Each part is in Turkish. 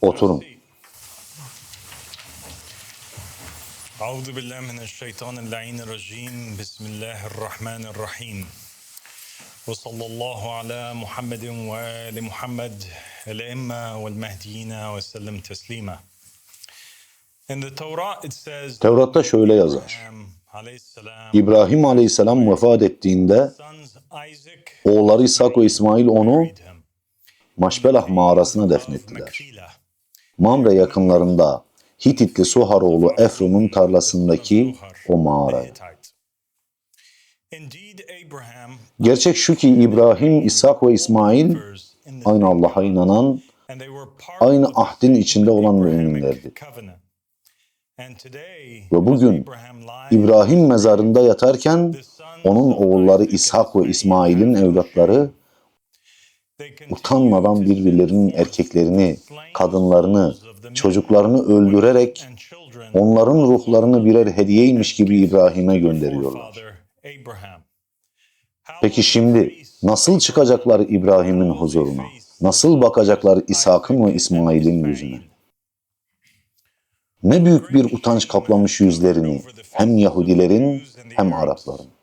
oturun. Euzu billahi mineşşeytanirracim. Bismillahirrahmanirrahim. Ve sallallahu ala Muhammedin ve ali Muhammed el-emme vel mehdiyine ve sellem teslima. Tevrat'ta şöyle yazar. İbrahim aleyhisselam vefat ettiğinde oğulları İshak ve İsmail onu Maşbelah mağarasına defnettiler. Mamre yakınlarında Hititli Suhar oğlu Efron'un tarlasındaki o mağaraya. Gerçek şu ki İbrahim, İshak ve İsmail aynı Allah'a inanan, aynı ahdin içinde olan müminlerdi. Ve bugün İbrahim mezarında yatarken onun oğulları İshak ve İsmail'in evlatları utanmadan birbirlerinin erkeklerini, kadınlarını, çocuklarını öldürerek onların ruhlarını birer hediyeymiş gibi İbrahim'e gönderiyorlar. Peki şimdi nasıl çıkacaklar İbrahim'in huzuruna? Nasıl bakacaklar İshak'ın ve İsmail'in yüzüne? Ne büyük bir utanç kaplamış yüzlerini hem Yahudilerin hem Arapların.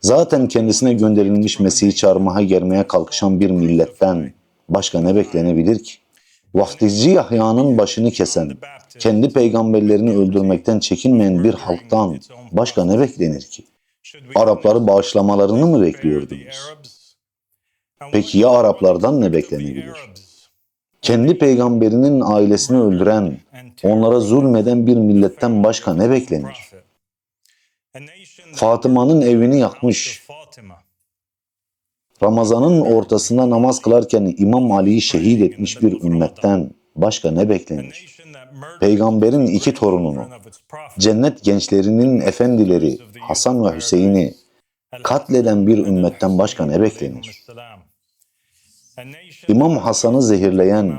Zaten kendisine gönderilmiş Mesih'i çarmıha germeye kalkışan bir milletten başka ne beklenebilir ki? Vaftizci Yahya'nın başını kesen, kendi peygamberlerini öldürmekten çekinmeyen bir halktan başka ne beklenir ki? Arapları bağışlamalarını mı bekliyordunuz? Peki ya Araplardan ne beklenebilir? Kendi peygamberinin ailesini öldüren, onlara zulmeden bir milletten başka ne beklenir? Fatıma'nın evini yakmış, Ramazan'ın ortasında namaz kılarken İmam Ali'yi şehit etmiş bir ümmetten başka ne beklenir? Peygamberin iki torununu, cennet gençlerinin efendileri Hasan ve Hüseyin'i katleden bir ümmetten başka ne beklenir? İmam Hasan'ı zehirleyen,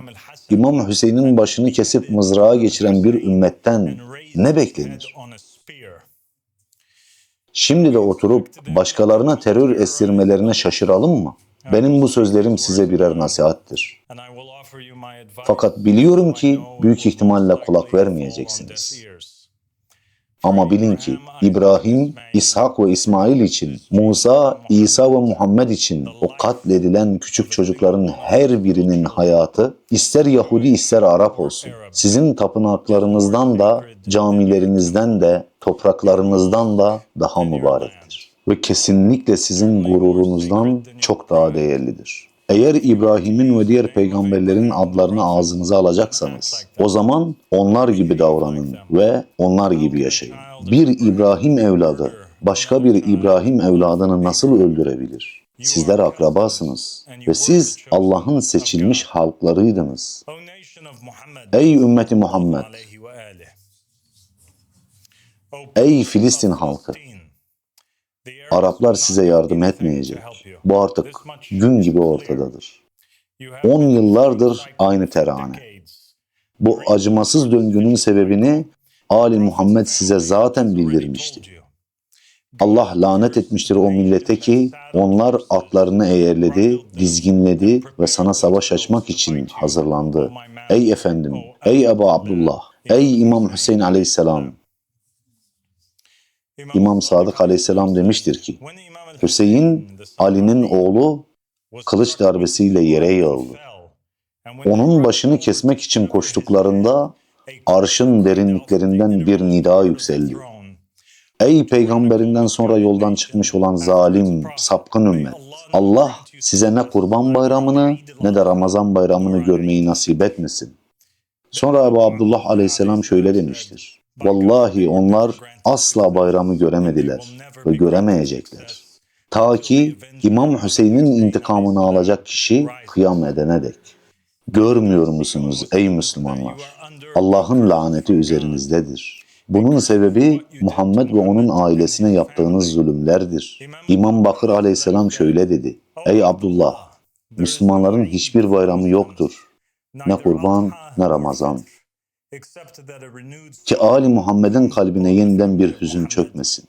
İmam Hüseyin'in başını kesip mızrağa geçiren bir ümmetten ne beklenir? Şimdi de oturup başkalarına terör estirmelerine şaşıralım mı? Benim bu sözlerim size birer nasihattir. Fakat biliyorum ki büyük ihtimalle kulak vermeyeceksiniz. Ama bilin ki İbrahim, İshak ve İsmail için, Musa, İsa ve Muhammed için o katledilen küçük çocukların her birinin hayatı ister Yahudi ister Arap olsun. Sizin tapınaklarınızdan da, camilerinizden de, topraklarınızdan da daha mübarektir. Ve kesinlikle sizin gururunuzdan çok daha değerlidir. Eğer İbrahim'in ve diğer peygamberlerin adlarını ağzınıza alacaksanız, o zaman onlar gibi davranın ve onlar gibi yaşayın. Bir İbrahim evladı, başka bir İbrahim evladını nasıl öldürebilir? Sizler akrabasınız ve siz Allah'ın seçilmiş halklarıydınız. Ey ümmeti Muhammed, ey Filistin halkı, Araplar size yardım etmeyecek. Bu artık gün gibi ortadadır. 10 yıllardır aynı terane. Bu acımasız döngünün sebebini Ali Muhammed size zaten bildirmişti. Allah lanet etmiştir o millete ki onlar atlarını eğerledi, dizginledi ve sana savaş açmak için hazırlandı. Ey efendim, ey Ebu Abdullah, ey İmam Hüseyin aleyhisselam. İmam Sadık aleyhisselam demiştir ki, Hüseyin, Ali'nin oğlu kılıç darbesiyle yere yığıldı. Onun başını kesmek için koştuklarında arşın derinliklerinden bir nida yükseldi. Ey peygamberinden sonra yoldan çıkmış olan zalim, sapkın ümmet! Allah size ne kurban bayramını ne de Ramazan bayramını görmeyi nasip etmesin. Sonra Ebu Abdullah aleyhisselam şöyle demiştir. Vallahi onlar asla bayramı göremediler ve göremeyecekler. Ta ki İmam Hüseyin'in intikamını alacak kişi kıyam edene dek. Görmüyor musunuz ey Müslümanlar? Allah'ın laneti üzerinizdedir. Bunun sebebi Muhammed ve onun ailesine yaptığınız zulümlerdir. İmam Bakır aleyhisselam şöyle dedi. Ey Abdullah, Müslümanların hiçbir bayramı yoktur. Ne kurban ne Ramazan. Ki Ali Muhammed'in kalbine yeniden bir hüzün çökmesin.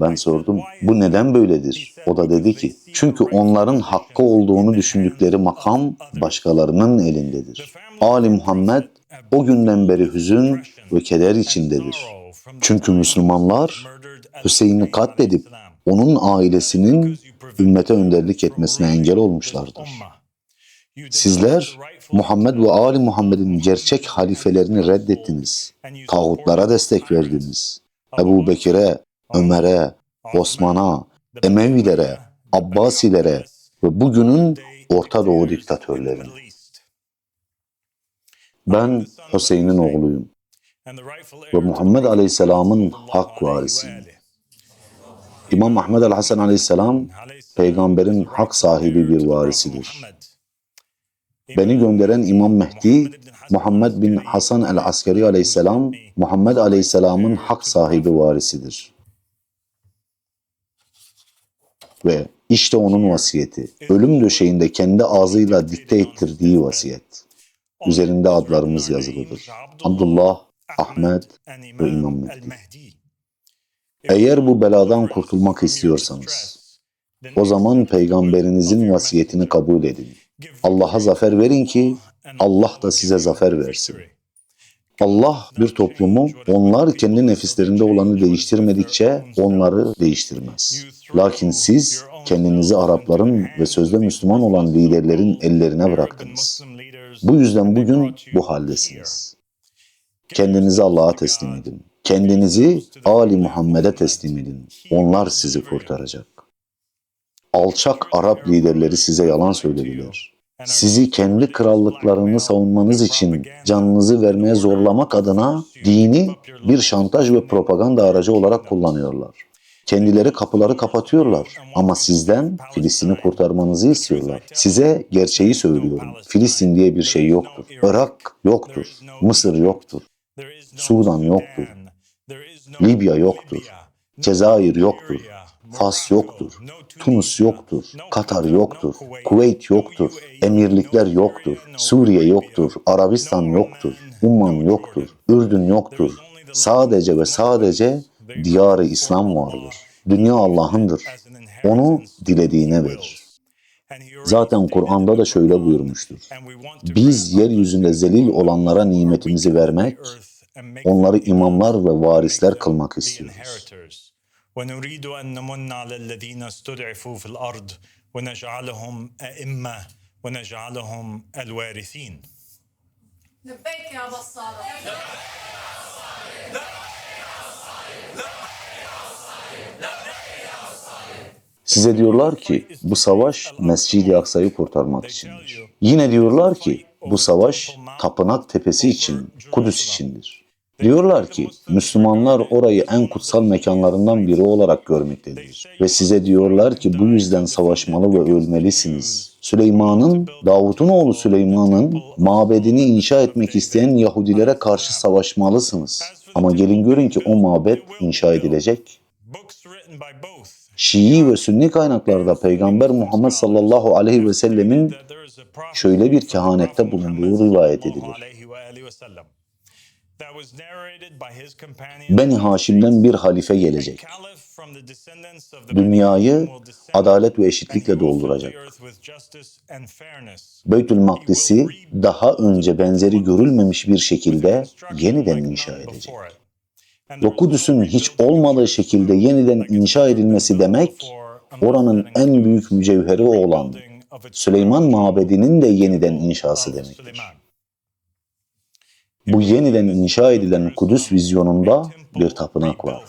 Ben sordum, bu neden böyledir? O da dedi ki, çünkü onların hakkı olduğunu düşündükleri makam başkalarının elindedir. Ali Muhammed o günden beri hüzün ve keder içindedir. Çünkü Müslümanlar Hüseyin'i katledip onun ailesinin ümmete önderlik etmesine engel olmuşlardır. Sizler Muhammed ve Ali Muhammed'in gerçek halifelerini reddettiniz. Tağutlara destek verdiniz. Ebu Bekir'e, Ömer'e, Osman'a, Emevilere, Abbasilere ve bugünün Orta Doğu diktatörlerine. Ben Hüseyin'in oğluyum ve Muhammed Aleyhisselam'ın hak varisiyim. İmam Ahmed el-Hasan Aleyhisselam peygamberin hak sahibi bir varisidir. Beni gönderen İmam Mehdi, Muhammed bin Hasan el-Askeri aleyhisselam, Muhammed aleyhisselamın hak sahibi varisidir. Ve işte onun vasiyeti, ölüm döşeğinde kendi ağzıyla dikte ettirdiği vasiyet. Üzerinde adlarımız yazılıdır. Abdullah, Ahmet ve İmam Mehdi. Eğer bu beladan kurtulmak istiyorsanız, o zaman peygamberinizin vasiyetini kabul edin. Allah'a zafer verin ki Allah da size zafer versin. Allah bir toplumu onlar kendi nefislerinde olanı değiştirmedikçe onları değiştirmez. Lakin siz kendinizi Arapların ve sözde Müslüman olan liderlerin ellerine bıraktınız. Bu yüzden bugün bu haldesiniz. Kendinizi Allah'a teslim edin. Kendinizi Ali Muhammed'e teslim edin. Onlar sizi kurtaracak. Alçak Arap liderleri size yalan söylediler. Sizi kendi krallıklarını savunmanız için canınızı vermeye zorlamak adına dini bir şantaj ve propaganda aracı olarak kullanıyorlar. Kendileri kapıları kapatıyorlar ama sizden Filistin'i kurtarmanızı istiyorlar. Size gerçeği söylüyorum. Filistin diye bir şey yoktur. Irak yoktur. Mısır yoktur. Sudan yoktur. Libya yoktur. Cezayir yoktur. Fas yoktur. Tunus yoktur. Katar yoktur. Kuveyt yoktur. Emirlikler yoktur. Suriye yoktur. Arabistan yoktur. Umman yoktur. Ürdün yoktur. Sadece ve sadece diyarı İslam vardır. Dünya Allah'ındır. Onu dilediğine verir. Zaten Kur'an'da da şöyle buyurmuştur. Biz yeryüzünde zelil olanlara nimetimizi vermek, onları imamlar ve varisler kılmak istiyoruz. ونريد أن نمن على الذين استضعفوا في الأرض ونجعلهم أئمة ونجعلهم الوارثين لبيك يا ابا الصالح Size diyorlar ki bu savaş Mescid-i Aksa'yı kurtarmak içindir. Yine diyorlar ki bu savaş Tapınak Tepesi için, Kudüs içindir. Diyorlar ki Müslümanlar orayı en kutsal mekanlarından biri olarak görmektedir. Ve size diyorlar ki bu yüzden savaşmalı ve ölmelisiniz. Süleyman'ın, Davut'un oğlu Süleyman'ın mabedini inşa etmek isteyen Yahudilere karşı savaşmalısınız. Ama gelin görün ki o mabet inşa edilecek. Şii ve Sünni kaynaklarda Peygamber Muhammed sallallahu aleyhi ve sellemin şöyle bir kehanette bulunduğu rivayet edilir. Beni Haşim'den bir halife gelecek. Dünyayı adalet ve eşitlikle dolduracak. Beytül Makdis'i daha önce benzeri görülmemiş bir şekilde yeniden inşa edecek. Ve Kudüs'ün hiç olmadığı şekilde yeniden inşa edilmesi demek, oranın en büyük mücevheri olan Süleyman Mabedi'nin de yeniden inşası demektir. Bu yeniden inşa edilen Kudüs vizyonunda bir tapınak var.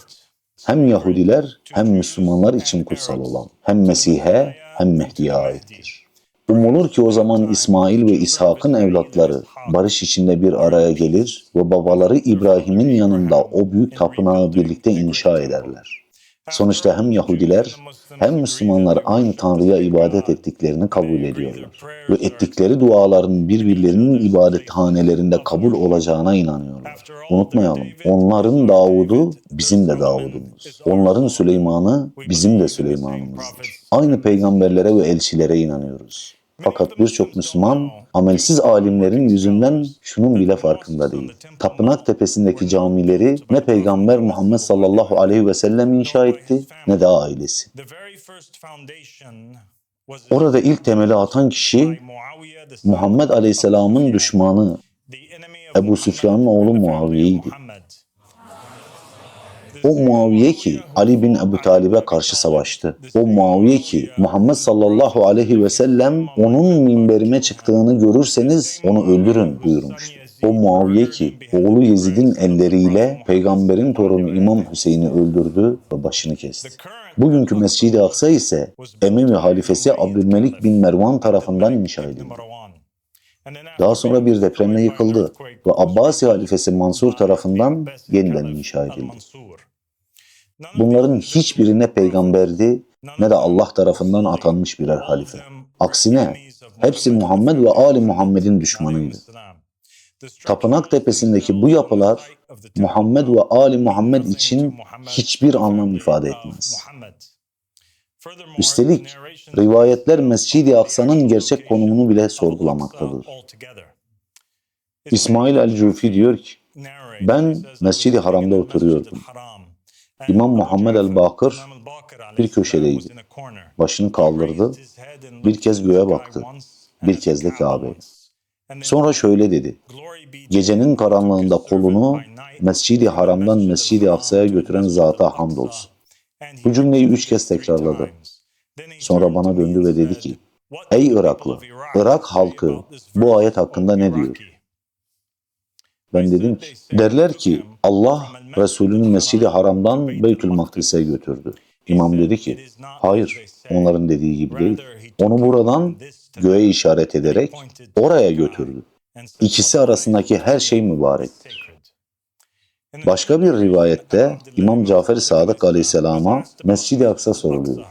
Hem Yahudiler hem Müslümanlar için kutsal olan, hem Mesih'e hem Mehdi'ye aittir. Umulur ki o zaman İsmail ve İshak'ın evlatları barış içinde bir araya gelir ve babaları İbrahim'in yanında o büyük tapınağı birlikte inşa ederler. Sonuçta hem Yahudiler hem Müslümanlar aynı Tanrı'ya ibadet ettiklerini kabul ediyorlar. Ve ettikleri duaların birbirlerinin ibadethanelerinde kabul olacağına inanıyorlar. Unutmayalım, onların Davud'u bizim de Davud'umuz. Onların Süleyman'ı bizim de Süleyman'ımızdır. Aynı peygamberlere ve elçilere inanıyoruz. Fakat birçok Müslüman amelsiz alimlerin yüzünden şunun bile farkında değil. Tapınak tepesindeki camileri ne Peygamber Muhammed sallallahu aleyhi ve sellem inşa etti ne de ailesi. Orada ilk temeli atan kişi Muhammed aleyhisselamın düşmanı Ebu Süfyan'ın oğlu Muaviye'ydi. O Muaviye ki Ali bin Ebu Talib'e karşı savaştı. O Muaviye ki Muhammed sallallahu aleyhi ve sellem onun minberime çıktığını görürseniz onu öldürün buyurmuştu. O Muaviye ki oğlu Yezid'in elleriyle peygamberin torunu İmam Hüseyin'i öldürdü ve başını kesti. Bugünkü Mescid-i Aksa ise Emevi halifesi Abdülmelik bin Mervan tarafından inşa edildi. Daha sonra bir depremle yıkıldı ve Abbasi halifesi Mansur tarafından yeniden inşa edildi. Bunların hiçbiri ne peygamberdi ne de Allah tarafından atanmış birer halife. Aksine hepsi Muhammed ve Ali Muhammed'in düşmanıydı. Tapınak tepesindeki bu yapılar Muhammed ve Ali Muhammed için hiçbir anlam ifade etmez. Üstelik rivayetler Mescid-i Aksa'nın gerçek konumunu bile sorgulamaktadır. İsmail el-Cufi diyor ki, ben Mescid-i Haram'da oturuyordum. İmam Muhammed el-Bakır bir köşedeydi. Başını kaldırdı, bir kez göğe baktı, bir kez de Kabe'ye. Sonra şöyle dedi, gecenin karanlığında kolunu Mescid-i Haram'dan Mescid-i Aksa'ya götüren zata hamdolsun. Bu cümleyi üç kez tekrarladı. Sonra bana döndü ve dedi ki, Ey Iraklı, Irak halkı bu ayet hakkında ne diyor? Ben dedim ki, derler ki Allah Resulünü Mescid-i Haram'dan Beytül Makdis'e götürdü. İmam dedi ki, hayır onların dediği gibi değil. Onu buradan göğe işaret ederek oraya götürdü. İkisi arasındaki her şey mübarektir. Başka bir rivayette İmam Cafer-i Sadık Aleyhisselam'a Mescid-i Aksa soruluyor.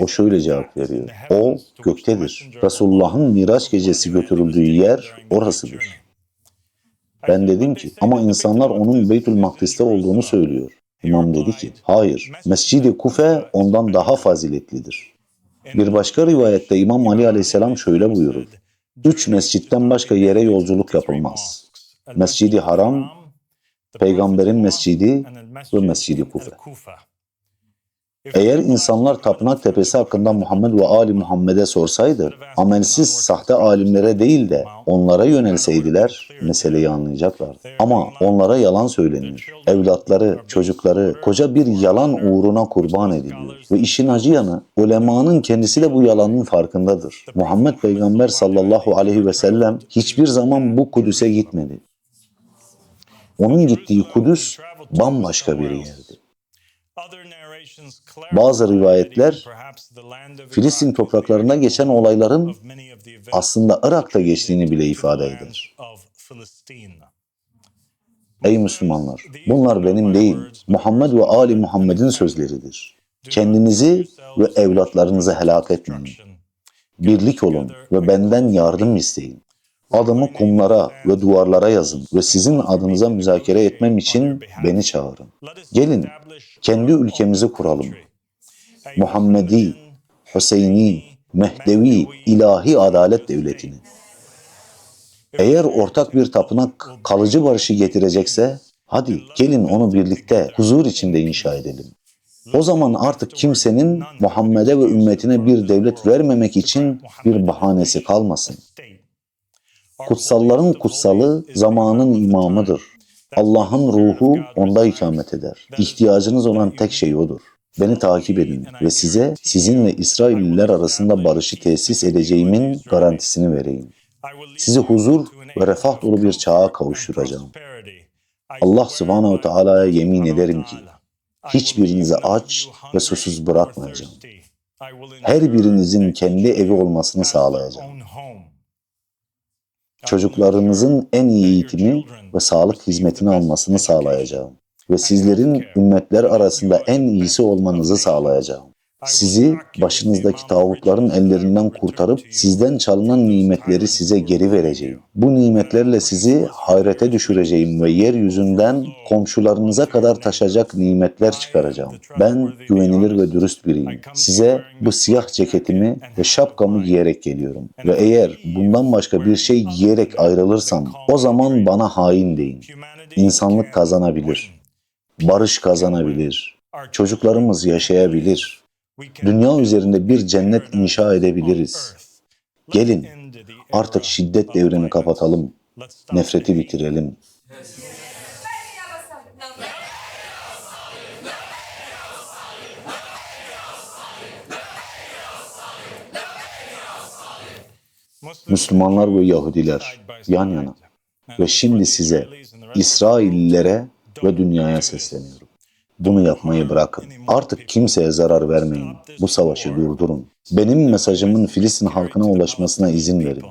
O şöyle cevap veriyor. O göktedir. Resulullah'ın Miraç gecesi götürüldüğü yer orasıdır. Ben dedim ki ama insanlar onun Beytül Makdis'te olduğunu söylüyor. İmam dedi ki hayır Mescid-i Kufe ondan daha faziletlidir. Bir başka rivayette İmam Ali Aleyhisselam şöyle buyurur. Üç mescitten başka yere yolculuk yapılmaz. Mescid-i Haram, Peygamberin mescidi ve Mescid-i Kufe. Eğer insanlar tapınak tepesi hakkında Muhammed ve Ali Muhammed'e sorsaydı, amelsiz sahte alimlere değil de onlara yönelseydiler meseleyi anlayacaklardı. Ama onlara yalan söyleniyor. Evlatları, çocukları koca bir yalan uğruna kurban ediliyor. Ve işin acı yanı ulemanın kendisi de bu yalanın farkındadır. Muhammed Peygamber sallallahu aleyhi ve sellem hiçbir zaman bu Kudüs'e gitmedi. Onun gittiği Kudüs bambaşka bir yerdi. Bazı rivayetler Filistin topraklarında geçen olayların aslında Irak'ta geçtiğini bile ifade eder. Ey Müslümanlar, bunlar benim değil, Muhammed ve Ali Muhammed'in sözleridir. Kendinizi ve evlatlarınızı helak etmeyin. Birlik olun ve benden yardım isteyin. Adımı kumlara ve duvarlara yazın ve sizin adınıza müzakere etmem için beni çağırın. Gelin, kendi ülkemizi kuralım. Muhammedi, Hüseyini, Mehdevi, ilahi adalet devletini. Eğer ortak bir tapınak kalıcı barışı getirecekse, hadi gelin onu birlikte huzur içinde inşa edelim. O zaman artık kimsenin Muhammed'e ve ümmetine bir devlet vermemek için bir bahanesi kalmasın. Kutsalların kutsalı zamanın imamıdır. Allah'ın ruhu onda ikamet eder. İhtiyacınız olan tek şey odur. Beni takip edin ve size sizin ve İsrailliler arasında barışı tesis edeceğimin garantisini vereyim. Sizi huzur ve refah dolu bir çağa kavuşturacağım. Allah subhanehu teala'ya yemin ederim ki hiçbirinizi aç ve susuz bırakmayacağım. Her birinizin kendi evi olmasını sağlayacağım. Çocuklarınızın en iyi eğitimi ve sağlık hizmetini almasını sağlayacağım. Ve sizlerin ümmetler arasında en iyisi olmanızı sağlayacağım. Sizi başınızdaki tağutların ellerinden kurtarıp sizden çalınan nimetleri size geri vereceğim. Bu nimetlerle sizi hayrete düşüreceğim ve yeryüzünden komşularınıza kadar taşacak nimetler çıkaracağım. Ben güvenilir ve dürüst biriyim. Size bu siyah ceketimi ve şapkamı giyerek geliyorum. Ve eğer bundan başka bir şey giyerek ayrılırsam o zaman bana hain deyin. İnsanlık kazanabilir. Barış kazanabilir. Çocuklarımız yaşayabilir. Dünya üzerinde bir cennet inşa edebiliriz. Gelin artık şiddet devrini kapatalım. Nefreti bitirelim. Müslümanlar ve Yahudiler yan yana. Ve şimdi size, İsraillilere ve dünyaya sesleniyorum. Bunu yapmayı bırakın. Artık kimseye zarar vermeyin. Bu savaşı durdurun. Benim mesajımın Filistin halkına ulaşmasına izin verin.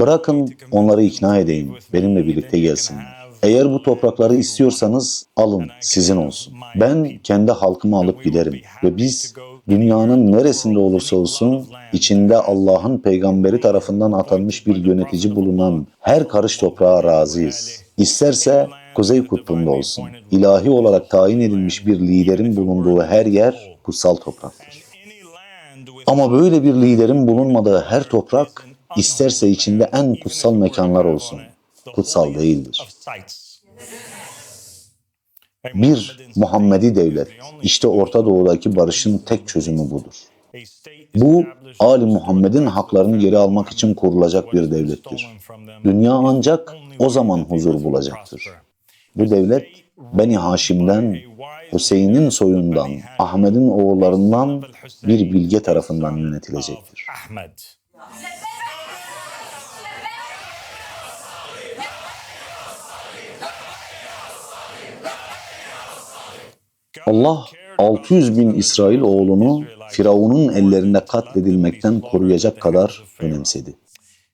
Bırakın onları ikna edeyim. Benimle birlikte gelsinler. Eğer bu toprakları istiyorsanız alın, sizin olsun. Ben kendi halkımı alıp giderim ve biz dünyanın neresinde olursa olsun içinde Allah'ın peygamberi tarafından atanmış bir yönetici bulunan her karış toprağa razıyız. İsterse Kuzey Kutbu'nda olsun. İlahi olarak tayin edilmiş bir liderin bulunduğu her yer kutsal topraktır. Ama böyle bir liderin bulunmadığı her toprak isterse içinde en kutsal mekanlar olsun. Kutsal değildir. Bir Muhammedi devlet. İşte Orta Doğu'daki barışın tek çözümü budur. Bu Ali Muhammed'in haklarını geri almak için kurulacak bir devlettir. Dünya ancak o zaman huzur bulacaktır. Bu devlet Beni Haşim'den, Hüseyin'in soyundan, Ahmet'in oğullarından bir bilge tarafından yönetilecektir. Allah 600 bin İsrail oğlunu Firavun'un ellerinde katledilmekten koruyacak kadar önemsedi.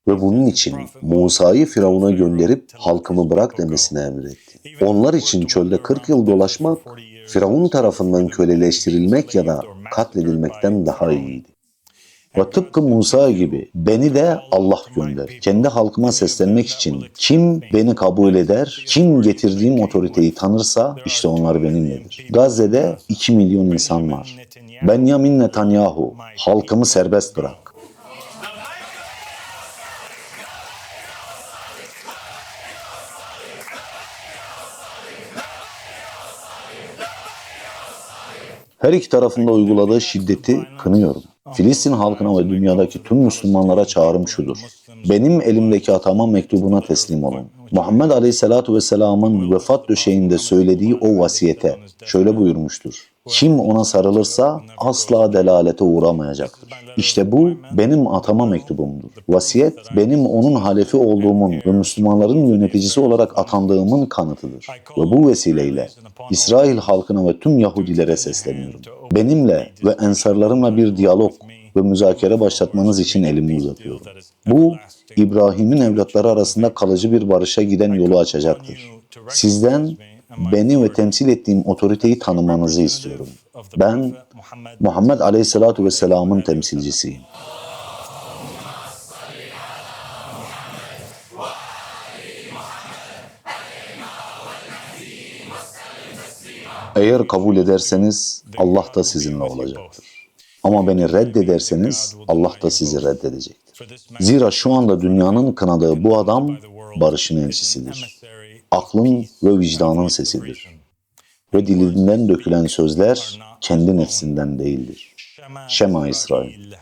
Ve bunun için Musa'yı Firavun'a gönderip halkımı bırak demesini emretti. Onlar için çölde 40 yıl dolaşmak, Firavun tarafından köleleştirilmek ya da katledilmekten daha iyiydi. Ve tıpkı Musa gibi beni de Allah gönder. Kendi halkıma seslenmek için kim beni kabul eder, kim getirdiğim otoriteyi tanırsa işte onlar benimledir. Gazze'de 2 milyon insan var. Benjamin Netanyahu, halkımı serbest bırak. Her iki tarafında uyguladığı şiddeti kınıyorum. Filistin halkına ve dünyadaki tüm Müslümanlara çağrım şudur. Benim elimdeki atama mektubuna teslim olun. Muhammed Aleyhisselatu Vesselam'ın vefat döşeğinde söylediği o vasiyete şöyle buyurmuştur. Kim ona sarılırsa asla delalete uğramayacaktır. İşte bu benim atama mektubumdur. Vasiyet benim onun halefi olduğumun ve Müslümanların yöneticisi olarak atandığımın kanıtıdır. Ve bu vesileyle İsrail halkına ve tüm Yahudilere sesleniyorum. Benimle ve ensarlarımla bir diyalog ve müzakere başlatmanız için elimi uzatıyorum. Bu İbrahim'in evlatları arasında kalıcı bir barışa giden yolu açacaktır. Sizden beni ve temsil ettiğim otoriteyi tanımanızı istiyorum. Ben Muhammed Aleyhisselatu Vesselam'ın temsilcisiyim. Eğer kabul ederseniz Allah da sizinle olacaktır. Ama beni reddederseniz Allah da sizi reddedecektir. Zira şu anda dünyanın kınadığı bu adam barışın elçisidir. Aklın ve vicdanın sesidir. Ve dilinden dökülen sözler kendi nefsinden değildir. Şema İsrail.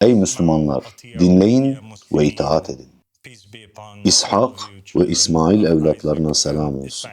Ey Müslümanlar dinleyin ve itaat edin. İshak ve İsmail evlatlarına selam olsun.